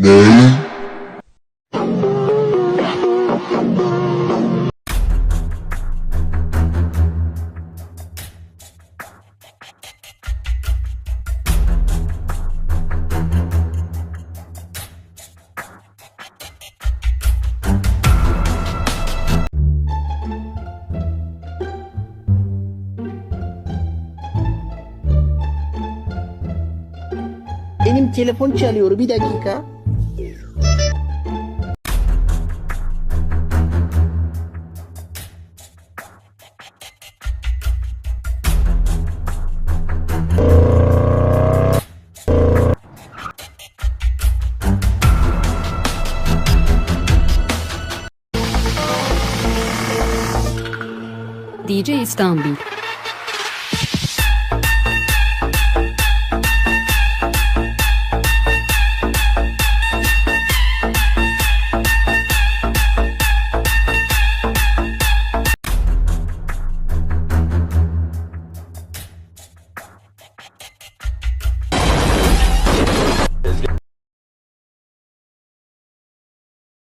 Ne? Benim telefon çalıyor bir dakika. DJ Istanbul.